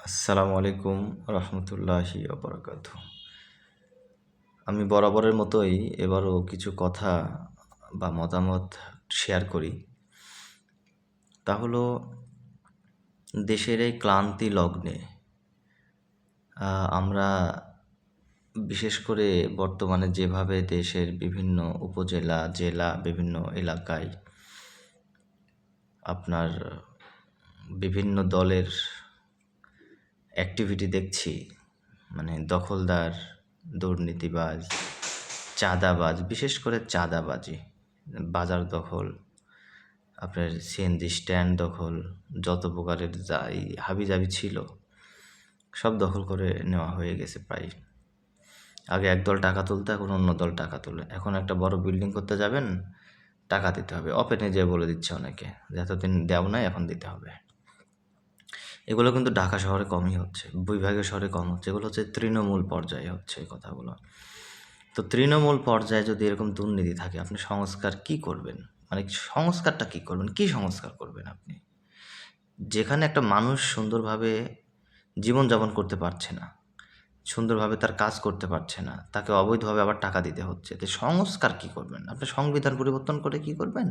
আসসালামু আলাইকুম রহমতুল্লাহি অবরাকাত আমি বরাবরের মতোই এবারও কিছু কথা বা মতামত শেয়ার করি। তা হলো, দেশের এই ক্লান্তি লগ্নে আমরা বিশেষ করে বর্তমানে যেভাবে দেশের বিভিন্ন উপজেলা, জেলা, বিভিন্ন এলাকায় আপনার বিভিন্ন দলের অ্যাক্টিভিটি দেখছি মানে দখলদার, দুর্নীতিবাজ, চাঁদাবাজ, বিশেষ করে চাঁদাবাজি, বাজার দখল, আপনার সিএনজি স্ট্যান্ড দখল, যত প্রকারের যাই হাবি জাবি ছিল, সব দখল করে নেওয়া হয়ে গেছে প্রায়। আগে একদল টাকা তুলতে, এখন অন্য দল টাকা তোলে। এখন একটা বড় বিল্ডিং করতে যাবেন, টাকা দিতে হবে। অপেনে যেয়ে বলে দিচ্ছে অনেকে যে এতদিন দেও নাই, এখন দিতে হবে। এগুলো কিন্তু ঢাকা শহরে কমই হচ্ছে, বিভাগীয় শহরে কম হচ্ছে। এগুলো হচ্ছে তৃণমূল পর্যায়ে হচ্ছে এই কথাগুলো। তো তৃণমূল পর্যায়ে যদি এরকম দুর্নীতি থাকে, আপনি সংস্কার কি করবেন? মানে সংস্কারটা কি করবেন? কি সংস্কার করবেন আপনি? যেখানে একটা মানুষ সুন্দরভাবে জীবনযাপন করতে পারছে না, সুন্দরভাবে তার কাজ করতে পারছে না, তাকে অবৈধভাবে আবার টাকা দিতে হচ্ছে, তো সংস্কার কি করবেন? আপনি সংবিধান পরিবর্তন করে কি করবেন?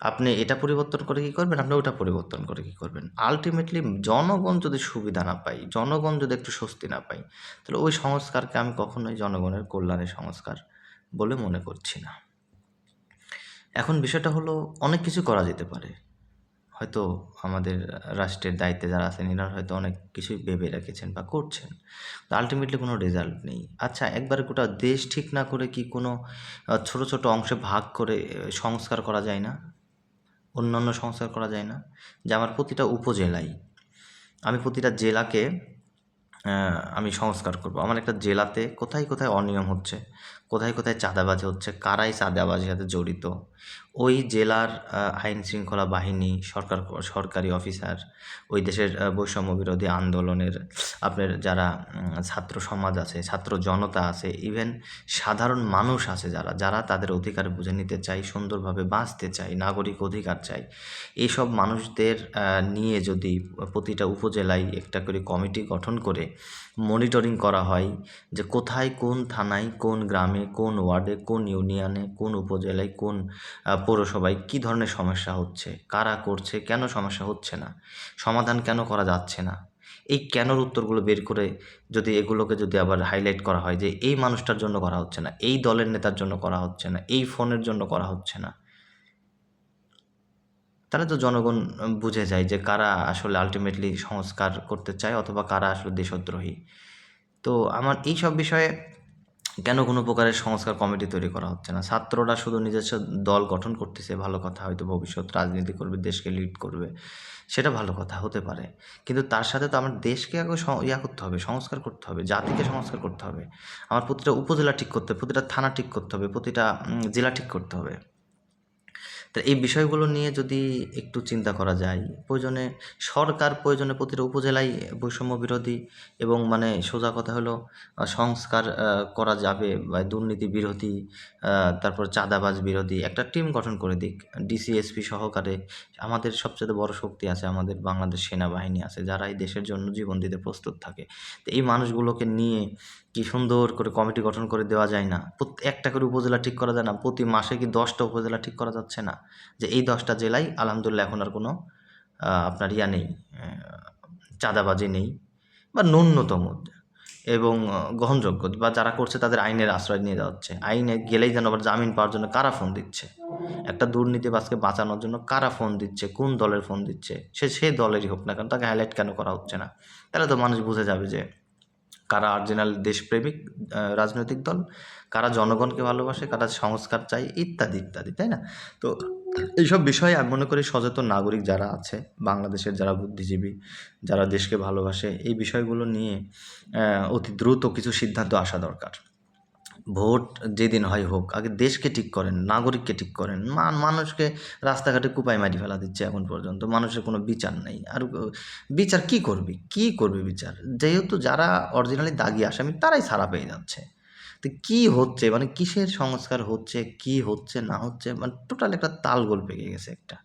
আপনি এটা পরিবর্তন করে কি করবেন? আপনি ওটা পরিবর্তন করে কি করবেন? আলটিমেটলি জনগণ যদি সুবিধা না পাই জনগণ যদি একটু স্বস্তি না পাই তাহলে ওই সংস্কারকে আমি কখনোই জনগণের কল্যাণের সংস্কার বলে মনে করছি না। এখন বিষয়টা হলো, অনেক কিছু করা যেতে পারে। হয়তো আমাদের রাষ্ট্রের দায়িত্বে যারা আছেন, এনারা হয়তো অনেক কিছুই ভেবে রেখেছেন বা করছেন। তো আলটিমেটলি কোনো রেজাল্ট নেই। আচ্ছা একবার গোটা দেশ ঠিক না করে কি কোনো ছোট ছোট অংশে ভাগ করে সংস্কার করা যায় না? অন্যান্য সংস্কার করা যায় না, যে আমার প্রতিটা উপজেলায়, আমি প্রতিটা জেলাকে আমি সংস্কার করব। আমার একটা জেলাতে কোথায় কোথায় অনিয়ম হচ্ছে, কোথায় কোথায় চাঁদাবাজি হচ্ছে, কারাই চাঁদাবাজির সাথে জড়িত ওই জেলার আইন শৃঙ্খলা বাহিনী, সরকার, সরকারি অফিসার, ওই দেশের বৈষম্য বিরোধী আন্দোলনের আপনার যারা ছাত্র সমাজ আছে, ছাত্র জনতা আছে ইভেন সাধারণ মানুষ আছে যারা যারা তাদের অধিকার বুঝে নিতে চায়, সুন্দরভাবে বাঁচতে চায়, নাগরিক অধিকার চায় এইসব মানুষদের নিয়ে যদি প্রতিটা উপজেলায় একটা করে কমিটি গঠন করে মনিটরিং করা হয়, যে কোথায় কোন থানায়, কোন গ্রামে, কোন ওয়ার্ডে, কোন ইউনিয়নে, কোন উপজেলায় কোন পৌরসভায় কী ধরনের সমস্যা হচ্ছে? কারা করছে? কেন সমস্যা হচ্ছে না? সমাধান কেন করা যাচ্ছে না? এই কেনর উত্তরগুলো বের করে যদি এগুলোকে যদি আবার হাইলাইট করা হয় যে এই মানুষটার জন্য করা হচ্ছে না, এই দলের নেতার জন্য করা হচ্ছে না, এই ফোনের জন্য করা হচ্ছে না। তাহলে তো জনগণ বুঝে যায় যে কারা আসলে আলটিমেটলি সংস্কার করতে চায় অথবা কারা আসলে দেশদ্রোহী। তো আমার এই সব বিষয়ে কেন কোনো প্রকারের সংস্কার কমিটি তৈরি করা হচ্ছে না? ছাত্ররা শুধু নিজস্ব দল গঠন করতেছে, ভালো কথা হয়তো ভবিষ্যৎ রাজনীতি করবে, দেশকে লিড করবে, সেটা ভালো কথা হতে পারে। কিন্তু তার সাথে তো আমার দেশকে আগে ইয়া করতে হবে, সংস্কার করতে হবে, জাতিকে সংস্কার করতে হবে। আমার প্রতিটা উপজেলা ঠিক করতে হবে, প্রতিটা থানা ঠিক করতে হবে, প্রতিটা জেলা ঠিক করতে হবে। তো এই বিষয়গুলো নিয়ে যদি একটু চিন্তা করা যায়, প্রয়োজনে সরকার প্রয়োজনে প্রতিটা উপজেলায় বৈষম্য বিরোধী এবং মানে সোজা কথা হলো সংস্কার করা যাবে বা দুর্নীতি বিরোধী তারপর চাঁদাবাজ বিরোধী, একটা টিম গঠন করে দিক। ডিসিএসপি সহকারে আমাদের সবচেয়ে বড় শক্তি আছে আমাদের বাংলাদেশ সেনাবাহিনী আছে, যারা এই দেশের জন্য জীবন দিতে প্রস্তুত থাকে। তো এই মানুষগুলোকে নিয়ে কি সুন্দর করে কমিটি গঠন করে দেওয়া যায় না। একটা করে উপজেলা ঠিক করা যায় না, প্রতি মাসে কি দশটা উপজেলা ঠিক করা যাচ্ছে না? যে এই দশটা জেলায় আলহামদুলিল্লাহ এখন আর কোনো আপনার ইয়া নেই চাঁদাবাজি নেই বা ন্যূনতম। এবং গ্রহণযোগ্য বা যারা করছে তাদের আইনের আশ্রয় নিয়ে যাচ্ছে। আইনে গেলেই যেন আবার জামিন পাওয়ার জন্য কারা ফোন দিচ্ছে? একটা দুর্নীতিবাজকে বাঁচানোর জন্য কারা ফোন দিচ্ছে? কোন দলের ফোন দিচ্ছে? সে সেই দলেরই হোক না কেন, তাকে হাইলাইট কেন করা হচ্ছে না? তাহলে তো মানুষ বুঝে যাবে যে কারা অরিজিনাল দেশপ্রেমিক রাজনৈতিক দল, কারা জনগণকে ভালোবাসে, কারা সংস্কার চায়, ইত্যাদি ইত্যাদি, তাই না? তো এইসব বিষয়ে আমি মনে করি সচেতন নাগরিক যারা আছে, বাংলাদেশের যারা বুদ্ধিজীবী, যারা দেশকে ভালোবাসে, এই বিষয়গুলো নিয়ে অতি দ্রুত কিছু সিদ্ধান্ত আসা দরকার। ভোট যেদিন হয় হোক, আগে দেশকে ঠিক করেন, নাগরিককে ঠিক করেন। মানুষকে রাস্তাঘাটে কুপায় মারি ফেলা দিচ্ছে এখন পর্যন্ত, মানুষের কোনো বিচার নেই। আর বিচার কি করবি? কি করবে বিচার? যেহেতু যারা অরিজিনালি দাগি আসামি, তারাই ছাড়া পেয়ে যাচ্ছে। তো কি হচ্ছে? মানে কিসের সংস্কার হচ্ছে? কি হচ্ছে? না হচ্ছে? মানে টোটাল একটা তালগোল পেকে গেছে একটা।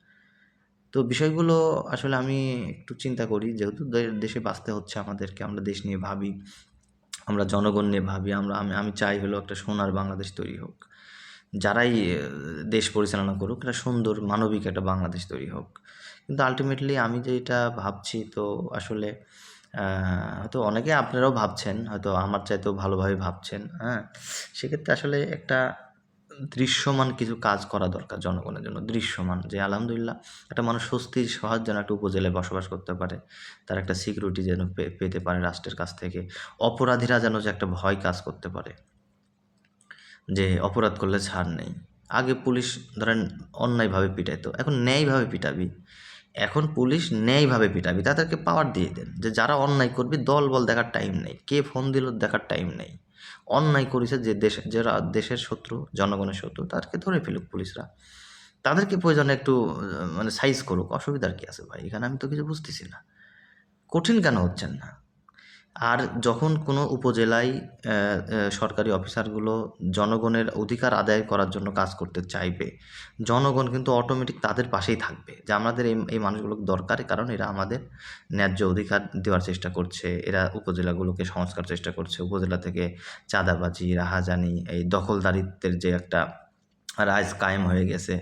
তো বিষয়গুলো আসলে আমি একটু চিন্তা করি, যেহেতু দেশে বাঁচতে হচ্ছে আমাদেরকে, আমরা দেশ নিয়ে ভাবি। আমরা জনগণ নিয়ে ভাবি, আমরা, আমি আমি চাই হলো একটা সোনার বাংলাদেশ তৈরি হোক। যারাই দেশ পরিচালনা করুক, একটা সুন্দর মানবিক একটা বাংলাদেশ তৈরি হোক। কিন্তু আলটিমেটলি আমি যেটা ভাবছি তো আসলে হয়তো অনেকে আপনারাও ভাবছেন, হয়তো আমার চাইতেও ভালোভাবে ভাবছেন হ্যাঁ? সেক্ষেত্রে আসলে একটা দৃশ্যমান কিছু কাজ করা দরকার জনগণের জন্য। দৃশ্যমান যে আলহামদুলিল্লাহ একটা মানুষ স্বস্তির সহজ যেন একটা উপজেলায় বসবাস করতে পারে, তার একটা সিকিউরিটি যেন পেতে পারে রাষ্ট্রের কাছ থেকে। অপরাধীরা যেন যে একটা ভয় কাজ করতে পারে, যে অপরাধ করলে ছাড় নেই। আগে পুলিশ ধরেন অন্যায়ভাবে পিটাইতো, এখন ন্যায়ভাবে পিটাবি। এখন পুলিশ ন্যায়ভাবে পিটাবি, তাদেরকে পাওয়ার দিয়ে দেন যে যারা অন্যায় করবি দল বল দেখার টাইম নেই, কে ফোন দিল দেখার টাইম নেই। অন্যায় করেছে যে দেশ, যারা দেশের শত্রু, জনগণের শত্রু, তাদেরকে ধরে ফেলুক পুলিশরা। তাদেরকে প্রয়োজনে একটু মানে সাইজ করুক, অসুবিধার কি আছে ভাই? এখানে আমি তো কিছু বুঝতেছি না। কঠিন কেন হচ্ছেন না? আর যখন কোনো উপজেলায় সরকারি অফিসারগুলো জনগণের অধিকার আদায় করার জন্য কাজ করতে চাইবে, জনগণ কিন্তু অটোমেটিক তাদের পাশেই থাকবে যে আমাদের এই এই মানুষগুলোকে দরকার, কারণ এরা আমাদের ন্যায্য অধিকার দেওয়ার চেষ্টা করছে, এরা উপজেলাগুলোকে সংস্কার চেষ্টা করছে, উপজেলা থেকে চাঁদাবাজি, রাহাজানি, এই দখলদারিত্বের যে একটা রাইজ কায়েম হয়ে গেছে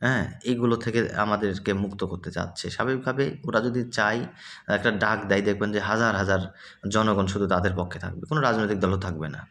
হ্যাঁ এইগুলো থেকে আমাদেরকে মুক্ত করতে চাচ্ছে। স্বাভাবিকভাবে ওরা যদি চায়, একটা ডাক দেয়, দেখবেন যে হাজার হাজার জনগণ শুধু তাদের পক্ষে থাকবে, কোনো রাজনৈতিক দলও থাকবে না।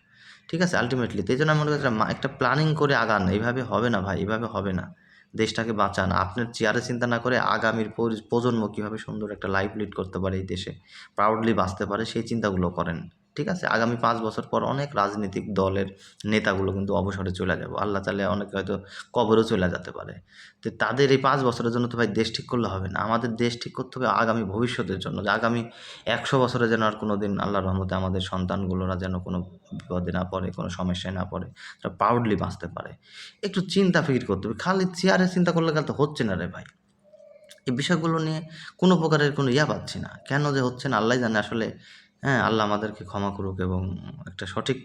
ঠিক আছে? আলটিমেটলি তো এই জন্য আমি করি একটা একটা প্ল্যানিং করে আগান, এইভাবে হবে না ভাই, এইভাবে হবে না। দেশটাকে বাঁচান। আপনার চেয়ারে চিন্তা না করে আগামীর পরি- প্রজন্ম কীভাবে সুন্দর একটা লাইফ লিড করতে পারে এই দেশে। প্রাউডলি বাঁচতে পারে, সেই চিন্তাগুলো করেন। ঠিক আছে? আগামী পাঁচ বছর পর অনেক রাজনৈতিক দলের নেতাগুলো কিন্তু অবসরে চলে যাব। আল্লাহ তালে অনেকে হয়তো কবরও চলে যেতে পারে। তো তাদের এই পাঁচ বছরের জন্য তো ভাই দেশ ঠিক করলে হবে না। আমাদের দেশ ঠিক করতে হবে আগামী ভবিষ্যতের জন্য। যে আগামী একশো বছরে যেন আর কোনো দিন আল্লাহর রহমতে আমাদের সন্তানগুলোরা যেন কোনো বিপদে না পড়ে, কোনো সমস্যায় না পড়ে, তারা প্রাউডলি বাঁচতে পারে। একটু চিন্তা ফিকির করতে হবে। খালি চেয়ারে চিন্তা করলে গেলে তো হচ্ছে না রে ভাই। এই বিষয়গুলো নিয়ে কোনো প্রকারের কোনো ইয়া পাচ্ছি না। কেন যে হচ্ছে না? আল্লাহ জানে আসলে হ্যাঁ আল্লাহ আমাদেরকে ক্ষমা করুক এবং একটা সঠিক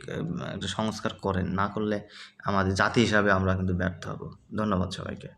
একটা সংস্কার করেন। না করলে আমাদের জাতি হিসাবে আমরা কিন্তু ব্যর্থ হব। ধন্যবাদ সবাইকে।